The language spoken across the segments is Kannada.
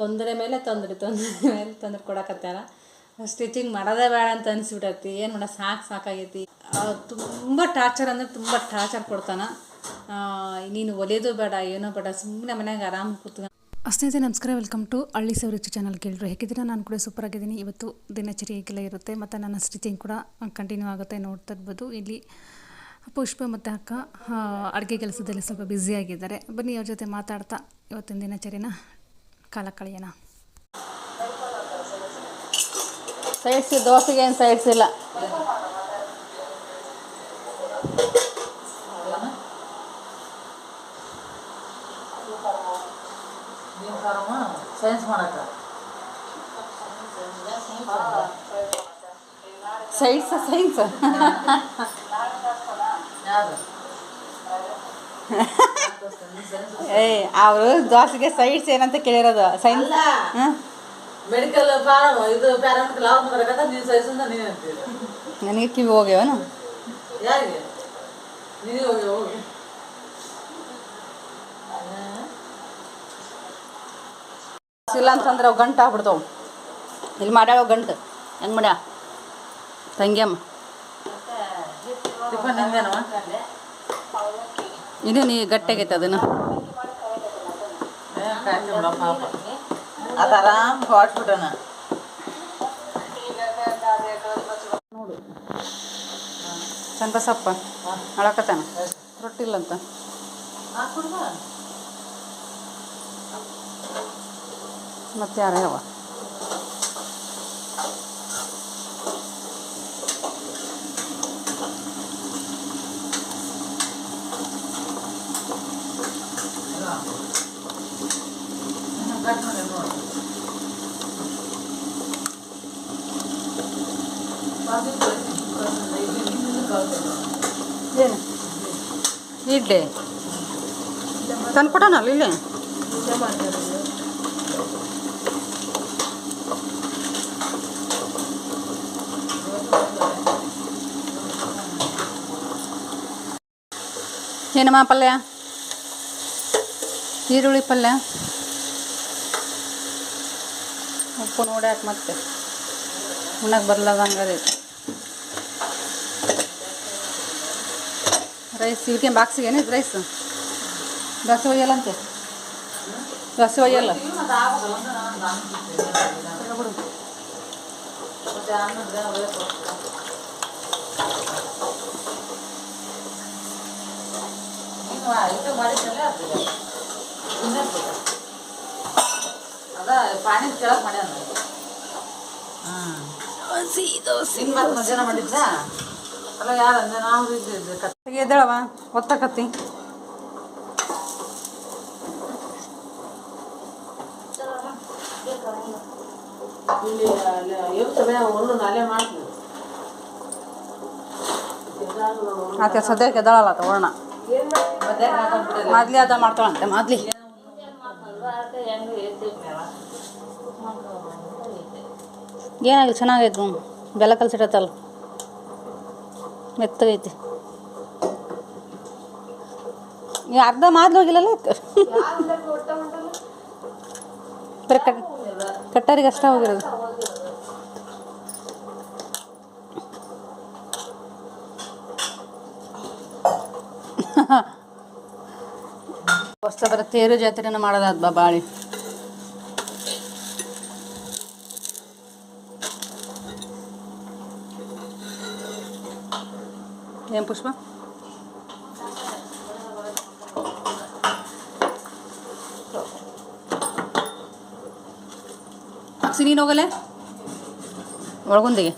ತೊಂದರೆ ಮೇಲೆ ತೊಂದರೆ ತೊಂದರೆ ಮೇಲೆ ತೊಂದರೆ ಕೊಡಕತ್ತಾರ. ಸ್ಟಿಚಿಂಗ್ ಮಾಡೋದೇ ಬೇಡ ಅಂತ ಅನಿಸ್ಬಿಟ್ಟೈತಿ ಏನು ಮಾಡೋ ಸಾಕು ಸಾಕಾಗೈತಿ. ತುಂಬ ಟಾರ್ಚರ್ ಅಂದರೆ ತುಂಬ ಟಾರ್ಚರ್ ಕೊಡ್ತಾನ. ನೀನು ಒಲಿಯೋದು ಬೇಡ, ಏನೋ ಬೇಡ ಸುಮ್ಮನೆ ಮನ್ಯಾಗ ಆರಾಮ್ ಕೂತ್ಕೊಂಡು ಸ್ನೇಹಿತರೆ ನಮಸ್ಕಾರ ವೆಲ್ಕಮ್ ಟು ಹಳ್ಳಿ ಸವರಿಚ್ಚು ಚಾನಲ್ ಕೇಳಿದ್ರು ಹೇಗಿದ್ದೀರಾ? ನಾನು ಕೂಡ ಸೂಪರ್ ಆಗಿದ್ದೀನಿ. ಇವತ್ತು ದಿನಚರಿ ಹೇಗೆಲ್ಲ ಇರುತ್ತೆ, ಮತ್ತು ನನ್ನ ಸ್ಟಿಚಿಂಗ್ ಕೂಡ ಕಂಟಿನ್ಯೂ ಆಗುತ್ತೆ ನೋಡ್ತಾ ಇರ್ಬೋದು. ಇಲ್ಲಿ ಪುಷ್ಪ ಮತ್ತು ಅಕ್ಕ ಅಡುಗೆ ಕೆಲಸದಲ್ಲಿ ಸ್ವಲ್ಪ ಬ್ಯುಸಿಯಾಗಿದ್ದಾರೆ ಬನ್ನಿ, ಅವ್ರ ಜೊತೆ ಮಾತಾಡ್ತಾ ಇವತ್ತಿನ ದಿನಚರಿನ ಕಾಲ ಕಳೆಯೋಣ ಸೈಡ್ಸ್ ದೋಸೆಗೆ ಏನು ಸೈಡ್ಸ್ ಇಲ್ಲ ಸೈನ್ಸ್ ಮಾಡಕ್ಕ ಸೈಡ್ಸ್ ಸೈನ್ಸ್ ಯಾರು ಏಯ್ ಅವರು ದೋಸೆಗೆ ಸೈಡ್ಸ್ ಏನಂತ ಕೇಳಿರೋದು. ಅಲ್ಲ. ಮೆಡಿಕಲ್ ಇದು ನೀವು ಸೈನ್ಸ್ ಅಂತ ನೀನು ಅಂತೀರಿ ನನಗೆ ಕಿವಿ ಹೋಗ್ಯವನು ಯಾರಿಗೆ? ನೀನು ಹೋಗಿ ಹೋಗಿ. ಇಲ್ಲ ಅಂತಂದ್ರೆ ಅವು ಗಂಟು ಆಗ್ಬಿಡ್ತಾವು. ಇಲ್ಲಿ ಮಾಡ್ಯಾವ ಗಂಟು. ಹೆಂಗೆ ಮಾಡ್ಯಾ ತಂಗಿಯಮ್ಮ ಟಿಫನ್ ನಿಂದೇನವ ಇದು ನೀ ಗಟ್ಟಾಗೈತೆ ಅದನ್ನು. ಅದು ಆರಾಮ್ ಹೊಟ್ಬಿಟ್ಟನ ಚಂದಸಪ್ಪ ಅಳಕತಾನ. ರೊಟ್ಟಿ ಇಲ್ಲಂತ ಹಾಕ್ಬಿಡ್ಬಾ ಮತ್ತೆ ಯಾರ ಯಾವ? ಇಡ್ಲಿ ತಂದು ಕೊಟ್ಟನಲ್ಲ ಇಲ್ಲಿ ಏನಮ್ಮ ಪಲ್ಯ ಈರುಳ್ಳಿ ಪಲ್ಯ ಉಪ್ಪು ನೋಡ್ಯಾಕ ಮತ್ತೆ ಉಣ್ಣಕ್ಕೆ ಬರ್ಲಾರ್ದಂಗೆ ರೈಸ್ ಇದಕ್ಕೆ ಬಾಕ್ಸಿಗೆ ಏನಿದು ರೈಸ್ ದೋಸೆ ಒಯ್ಯಲ್ಲ ಅಂತೆ. ದೋಸೆ ಒಯ್ಯಲ್ಲ ಇದು ಅದು ಪಾಣಿ ಕೆಳಗೆ ಮಾಡ್ಯಾನ ಹಾಂ ಮತ್ತೆ ಮಧ್ಯಾಹ್ನ ಮಾಡಿದ್ದ ಅಲ್ಲ ಯಾರು ಅಂದ್ರೆ ನಾವು ಇದು ಎದ್ದೇಳವ ಒತ್ತಕತ್ತಿ. ಆಕೆ ಸದ್ಯಕ್ಕೆ ಎದ್ದಾಳಲ್ಲ ತಗೋಣ. ಮಾದ್ಲಿ ಅದ ಮಾಡ್ತಾಳಂತೆ ಮಾದ್ಲಿ. ಏನಾಗಿಲ್ಲ, ಚೆನ್ನಾಗೈತೆ ಬೆಲ್ಲ ಕಲ್ಸಿಡತ್ತಲ್ಲ. ಮೆತ್ತಗೈತಿ. ನೀವು ಅರ್ಧ ಮಾದ್ಲಿ ಹೋಗಿಲ್ಲಲ್ಲ ಬರೀ ಕಟ್, ಕಟ್ಟರಿಗೆ ಅಷ್ಟೇ ಹೋಗಿರೋದು. ಹೊಸ ಬರ ತೇರು ಜಾತ್ರೆನ ಮಾಡೋದಾದ್ ಬಾ ಬಾಳಿ. ಏನು ಪುಷ್ಪ? ನೀನು ಹೋಗಲೆ ಒಳಗೊಂದಿಗೆ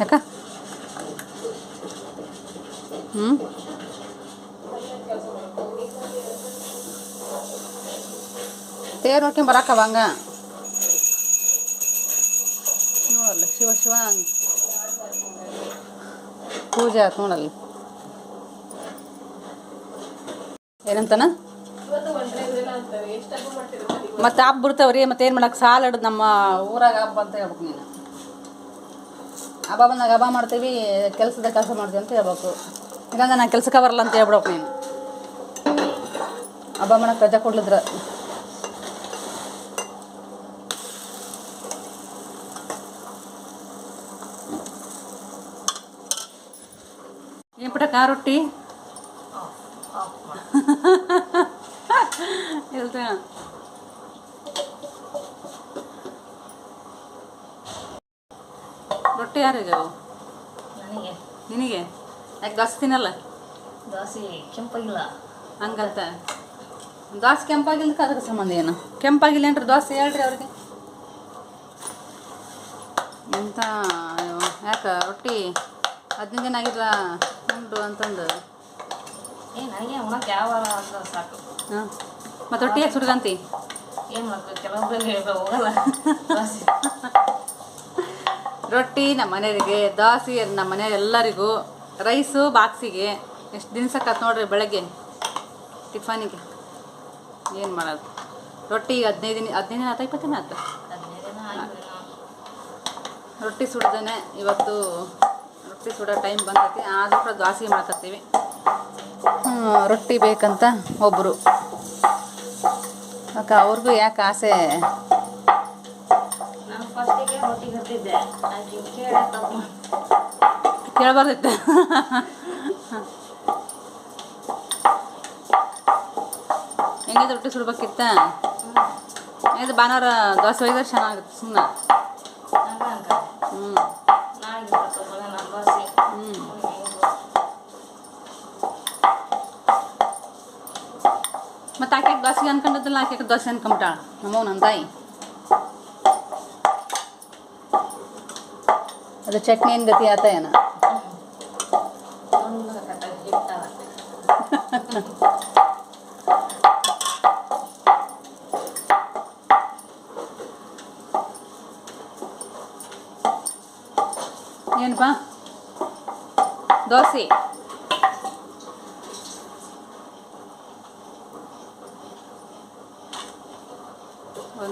ಯಾಕ ಹ್ಞೂ ತೇರು ನೋಡ್ಕೊಂಡ್ ಬರಾಕವ ಹಂಗ ನೋಡಲ್ಲ ಶಿವ ಶಿವ ಪೂಜೆ ಆಯ್ತು ನೋಡಲ್ಲ ಏನಂತಾನ ಮತ್ತೆ ಹಬ್ಬ ಬಿಡ್ತಾವ್ರಿ ಮತ್ತೆ ಏನು ಮಾಡಕ್ಕೆ ಸಾಲ ಹಿಡಿದು ನಮ್ಮ ಊರಾಗ ಹಬ್ಬ ಅಂತ ಹೇಳ್ಬೇಕು ನೀನು. ಹಬ್ಬ ಬಂದಾಗ ಹಬ್ಬ ಮಾಡ್ತೀವಿ ಕೆಲಸದ ಕೆಲಸ ಮಾಡ್ತೀವಿ ಅಂತ ಹೇಳ್ಬೇಕು. ಇಲ್ಲಾಂದ್ರೆ ನಾನು ಕೆಲಸಕ್ಕೆ ಬರಲ್ಲ ಅಂತ ಹೇಳ್ಬಿಡಬೇಕು ನೀನು. ಹಬ್ಬ ಮಾಡಕ್ಕೆ ರಜಾ ಕೊಡ್ಲಿದ್ರ. ಏನ್ ಪುಟ ಆ ರೊಟ್ಟಿ? ಇಲ್ದ ರೊಟ್ಟಿ ಯಾರಿಗೆ ನನಗೆ. ನಿನಗೆ? ಯಾಕೆ ದೋಸೆ ತಿನ್ನಲ್ಲ? ದೋಸೆ ಕೆಂಪಾಗಿಲ್ಲ. ಹಂಗಂತ. ದೋಸೆ ಕೆಂಪಾಗಿಲ್ದಕ್ಕೆ ಅದಕ್ಕೆ ಸಂಬಂಧ ಏನು? ಕೆಂಪಾಗಿಲ್ಲ ಏನ್ರಿ ದೋಸೆ ಹೇಳ್ರಿ ಅವ್ರಿಗೆ. ಎಂತ ಯಾಕೆ ರೊಟ್ಟಿ ಹದಿನೈದು ದಿನ ಆಗಿಲ್ಲ ಉಂಡು ಅಂತಂದು. ಏ ನನಗೆ ಉಣಕ್ಕೆ ಯಾವ ಸಾಕು. ಹಾಂ. ಮತ್ತು ರೊಟ್ಟಿ ಯಾಕೆ ಸುಡ್ದಂತಿ. ಏನು ಮಾಡ್ಬೇಕು? ಕೆಲವೊಬ್ಬರಿಗೆ ಹೋಗಲ್ಲ. ದೋಸೆ ರೊಟ್ಟಿ ನಮ್ಮ ಮನೆಯವರಿಗೆ ದೋಸೆ ನಮ್ಮ ಮನೆ ಎಲ್ಲರಿಗೂ ರೈಸು ಬಾಕ್ಸಿಗೆ ಎಷ್ಟು ದಿನಸಕ್ಕತ್ ನೋಡ್ರಿ ಬೆಳಗ್ಗೆ. ಟಿಫನಿಗೆ ಏನು ಮಾಡೋದು? ರೊಟ್ಟಿ ಹದಿನೈದು ದಿನ ಹದಿನೈದು ದಿನ ಆತ ಇಪ್ಪತ್ತು ದಿನ ರೊಟ್ಟಿ ಸುಡ್ದೇ ಇವತ್ತು ರೊಟ್ಟಿ ಸುಡೋ ಟೈಮ್ ಬಂದೈತಿ. ಆದರೂ ಕೂಡ ದೋಸೆ ಮಾಡ್ಕೊತೀವಿ ರೊಟ್ಟಿ ಬೇಕಂತ ಒಬ್ಬರು ಅಕ್ಕ ಅವ್ರಿಗೂ ಯಾಕೆ ಆಸೆ? ನಾನು ಫಸ್ಟಿಗೆ ರೊಟ್ಟಿ ಕಟ್ಟಿದ್ದೆ ಆಕೆ ಕೇಳ ತಪ್ಪು ಕೇಳಬಾರ್ದೈತೆ ಹೆಂಗಿದೆ ರೊಟ್ಟಿ ಸುಡ್ಬೇಕಿತ್ತ? ಇದು ಭಾನುವಾರ ದೋಸೆ ಒಯ್ದ್ರೆ ಚೆನ್ನಾಗುತ್ತೆ ಸುಮ್ಮನೆ ಹಂಗ ಹ್ಞೂ ನಾಳೆಗೆ ತಗೊಳ್ಳ ನಾನು ದೋಸೆ ಹ್ಞೂ ಮತ್ತು ಆಕೆ ದೋಸೆ ಅನ್ಕೊಂಡಿದ್ದಲ್ಲ ಆಕೆ ದೋಸೆ ಅನ್ಕೊಂಬಿಟ್ಟಾಳ ನಮ್ಮವ್ ನನ್ನ ತಾಯಿ ಅದು ಚಟ್ನಿ ಏನು ಗತಿ ಆತ ಏನ ಒಂದು ಕಟ್ಟಾಗಿ ಹಿಟ್ಟವ ಏನಪ್ಪ ದೋಸೆ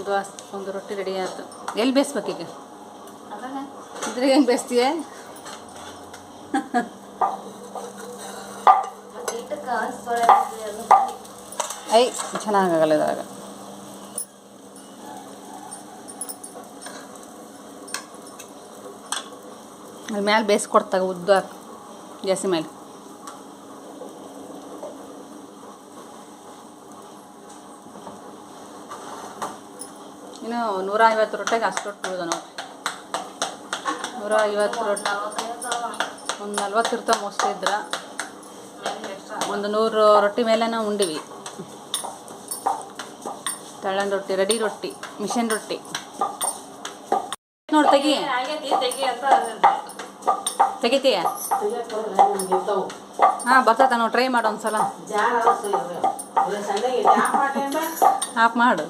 ಒಂದು ಒಂದು ರೊಟ್ಟಿ ರೆಡಿ ಆಯ್ತು. ಎಲ್ಲಿ ಬೇಯಿಸ್ಬೇಕೀಗ ಇದ್ರಿಗೆ ಹೆಂಗೆ ಬೇಯಿಸ್ತೀಯ? ಐ ಚೆನ್ನಾಗಾಗಲ್ಲ ಇದಾಗ ಅಲ್ಲಿ ಮ್ಯಾಲೆ ಬೇಯಿಸ್ಕೊಡ್ತಾಗ ಉದ್ದ ಗ್ಯಾಸಿ ಮೇಲೆ ಇನ್ನು ನೂರ ಐವತ್ತು ರೊಟ್ಟಿಗೆ ಅಷ್ಟು ರೊಟ್ಟಿ ಉಳಿದ ನಾವು ನೂರ ಐವತ್ತು ರೊಟ್ಟಿ. ಒಂದು ನಲ್ವತ್ತು ಇರ್ತಾವೆ ಮೋಸ್ಟ್ಲಿ ಇದ್ರೆ. ಒಂದು ನೂರು ರೊಟ್ಟಿ ಮೇಲೆ ನಾವು ಉಂಡಿವಿ. ತಳ್ಳನ್ ರೊಟ್ಟಿ ರೆಡಿ ರೊಟ್ಟಿ ಮಿಷನ್ ರೊಟ್ಟಿ. ನೋಡಿ ತೆಗಿ. ತೆಗಿತೀಯ? ಹಾಂ ಬರ್ತೈತ ನಾವು ಟ್ರೈ ಮಾಡು ಒಂದ್ಸಲ. ಆಫ್ ಮಾಡು.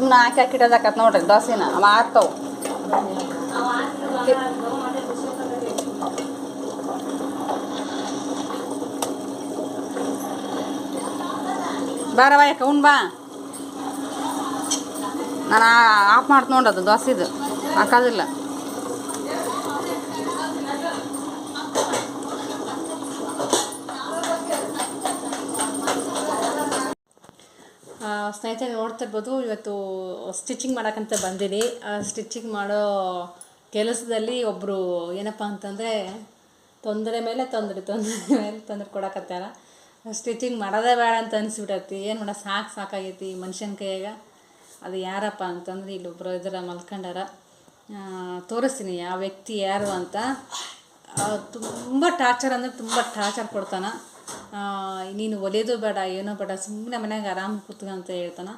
ಸುಮ್ಮನೆ ಹಾಕಿ ಹಾಕಿಡೋದಾಕತ್ ನೋಡ್ರಿ, ದೋಸೆನ, ಅವ ಆಗ್ತಾವು ಬಾರವ ಯಾಕೆ, ಉಣ್ ಬಾ. ನಾನು ಆಫ್ ಮಾಡ್ತು ನೋಡೋದು ದೋಸೆದು, ಹಾಕೋದಿಲ್ಲ. ಸ್ನೇಹಿತರೆ ನೋಡ್ತಿರ್ಬೋದು ಇವತ್ತು ಸ್ಟಿಚಿಂಗ್ ಮಾಡೋಕ್ಕಂತ ಬಂದಿನಿ. ಸ್ಟಿಚಿಂಗ್ ಮಾಡೋ ಕೆಲಸದಲ್ಲಿ ಒಬ್ಬರು ಏನಪ್ಪ ಅಂತಂದರೆ ತೊಂದರೆ ಮೇಲೆ ತೊಂದರೆ ತೊಂದರೆ ಮೇಲೆ ತೊಂದರೆ ಕೊಡಕತ್ತಾರ. ಸ್ಟಿಚಿಂಗ್ ಮಾಡೋದೇ ಬೇಡ ಅಂತ ಅನಿಸ್ಬಿಟ್ಟೈತಿ ಏನು ಮಾಡ ಸಾಕು ಸಾಕಾಗೈತಿ ಮನುಷ್ಯನ ಕೈಯಾಗ. ಅದು ಯಾರಪ್ಪ ಅಂತಂದ್ರೆ ಇಲ್ಲೊಬ್ಬರು ಇದರ ಮಲ್ಕೊಂಡಾರ. ಆ, ತೋರಿಸ್ತೀನಿ ಆ ವ್ಯಕ್ತಿ ಯಾರು ಅಂತ. ತುಂಬ ಟಾರ್ಚರ್ ಅಂದರೆ ತುಂಬ ಟಾರ್ಚರ್ ಕೊಡ್ತಾನ. ಆ, ನೀನು ಒಲೆಯೋದು ಬೇಡ, ಏನೋ ಬೇಡ ಸುಮ್ಮನೆ ಮನ್ಯಾಗ ಆರಾಮ ಕೂತ್ಕ ಅಂತ ಹೇಳ್ತಾನ.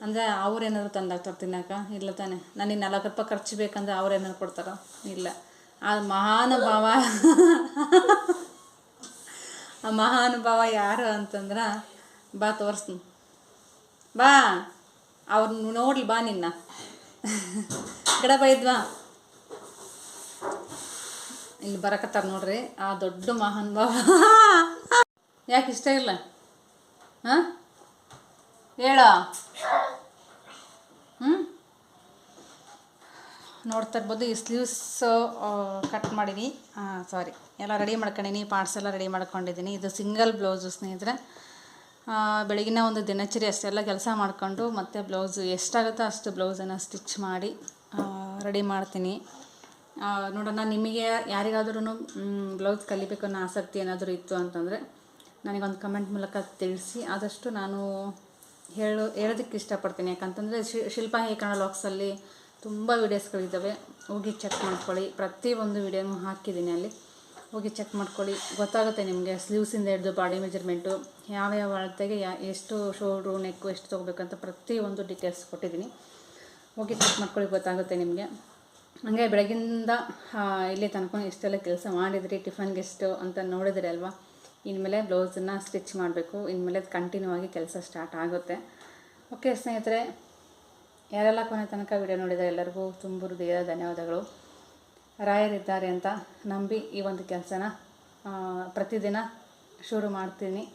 ಅಂದರೆ ಅವ್ರು ಏನಾದ್ರು ತಂದಾಗ್ತಾರೆ ತಿನ್ನೋಕೆ ಇಲ್ಲ ತಾನೆ. ನನಗೆ ನಾಲ್ಕು ರೂಪಾಯಿ ಖರ್ಚು ಬೇಕಂದ್ರೆ ಅವ್ರು ಏನಾದ್ರು ಕೊಡ್ತಾರೋ? ಇಲ್ಲ. ಆ ಮಹಾನುಭಾವ ಆ ಮಹಾನುಭಾವ ಯಾರು ಅಂತಂದ್ರೆ, ಬಾ ತೋರಿಸ್ತೀನಿ. ಬಾ. ಅವ್ರನ್ನ ನೋಡ್ಲಿ, ಬಾ ನಿನ್ನ. ಗಿಡ ಬೈದ್ವಾ ಇಲ್ಲಿ ಬರಕತ್ತಾರ ನೋಡ್ರಿ. ಆ ದೊಡ್ಡ ಮಹಾನುಭಾವ ಯಾಕೆ ಇಷ್ಟ ಇಲ್ಲ? ಹಾಂ? ಹೇಳ? ಹ್ಞೂ ನೋಡ್ತಾ ಇರ್ಬೋದು, ಈ ಸ್ಲೀವ್ಸ್ ಕಟ್ ಮಾಡೀನಿ ಸಾರಿ ಎಲ್ಲ ರೆಡಿ ಮಾಡ್ಕೊಂಡಿನಿ ಪಾರ್ಟ್ಸ್ ಎಲ್ಲ ರೆಡಿ ಮಾಡ್ಕೊಂಡಿದ್ದೀನಿ ಇದು ಸಿಂಗಲ್ ಬ್ಲೌಸು ಸ್ನೇಹಿತರೆ. ಬೆಳಗಿನ ಒಂದು ದಿನಚರಿ ಅಷ್ಟೆಲ್ಲ ಕೆಲಸ ಮಾಡಿಕೊಂಡು ಮತ್ತೆ ಬ್ಲೌಸು ಎಷ್ಟಾಗುತ್ತೋ ಅಷ್ಟು ಬ್ಲೌಸನ್ನು ಸ್ಟಿಚ್ ಮಾಡಿ ರೆಡಿ ಮಾಡ್ತೀನಿ. ನೋಡೋಣ, ನಿಮಗೆ ಯಾರಿಗಾದ್ರೂ ಬ್ಲೌಸ್ ಕಲಿಬೇಕು ಅನ್ನೋ ಆಸಕ್ತಿ ಏನಾದರೂ ಇತ್ತು ಅಂತಂದರೆ ನನಗೊಂದು ಕಮೆಂಟ್ ಮೂಲಕ ತಿಳಿಸಿ. ಆದಷ್ಟು ನಾನು ಹೇಳು, ಹೇಳೋದಕ್ಕೆ ಇಷ್ಟಪಡ್ತೀನಿ. ಯಾಕಂತಂದರೆ ಶಿಲ್ಪ ಹೇ ಕನ್ನಡ ಲಾಕ್ಸಲ್ಲಿ ತುಂಬ ವೀಡಿಯೋಸ್ಗಳಿದ್ದಾವೆ. ಹೋಗಿ ಚೆಕ್ ಮಾಡ್ಕೊಳ್ಳಿ. ಪ್ರತಿಯೊಂದು ವೀಡಿಯೋನೂ ಹಾಕಿದ್ದೀನಿ ಅಲ್ಲಿ. ಹೋಗಿ ಚೆಕ್ ಮಾಡ್ಕೊಳ್ಳಿ. ಗೊತ್ತಾಗುತ್ತೆ ನಿಮಗೆ ಸ್ಲೀವ್ಸಿಂದ ಹಿಡಿದು ಬಾಡಿ ಮೆಜರ್ಮೆಂಟು ಯಾವ್ಯಾವ ಅಳತೆಗೆ ಯಾ, ಎಷ್ಟು ಶೋಲ್ಡ್ರು ನೆಕ್ಕು ಎಷ್ಟು ತೊಗೋಬೇಕಂತ ಪ್ರತಿಯೊಂದು ಡೀಟೇಲ್ಸ್ ಕೊಟ್ಟಿದ್ದೀನಿ. ಹೋಗಿ ಚೆಕ್ ಮಾಡ್ಕೊಳ್ಳಿ, ಗೊತ್ತಾಗುತ್ತೆ ನಿಮಗೆ. ಹಂಗೆ ಬೆಳಗಿಂದ ಇಲ್ಲಿ ತನಕ ಇಷ್ಟೆಲ್ಲ ಕೆಲಸ ಮಾಡಿದ್ರಿ ಟಿಫನ್ಗೆ ಎಷ್ಟು ಅಂತ ನೋಡಿದ್ರಿ ಅಲ್ವಾ? ಇನ್ಮೇಲೆ ಬ್ಲೌಸನ್ನು ಸ್ಟಿಚ್ ಮಾಡಬೇಕು. ಇನ್ಮೇಲೆ ಕಂಟಿನ್ಯೂ ಆಗಿ ಕೆಲಸ ಸ್ಟಾರ್ಟ್ ಆಗುತ್ತೆ. ಓಕೆ ಸ್ನೇಹಿತರೆ, ಯಾರೆಲ್ಲ ಕೊನೆ ತನಕ ವಿಡಿಯೋ ನೋಡಿದರೆ ಎಲ್ಲರಿಗೂ ತುಂಬ ಹೃದಯದ ಧನ್ಯವಾದಗಳು. ರಾಯರಿದ್ದಾರೆ ಅಂತ ನಂಬಿ ಈ ಒಂದು ಕೆಲಸನ ಪ್ರತಿದಿನ ಶುರು ಮಾಡ್ತೀನಿ.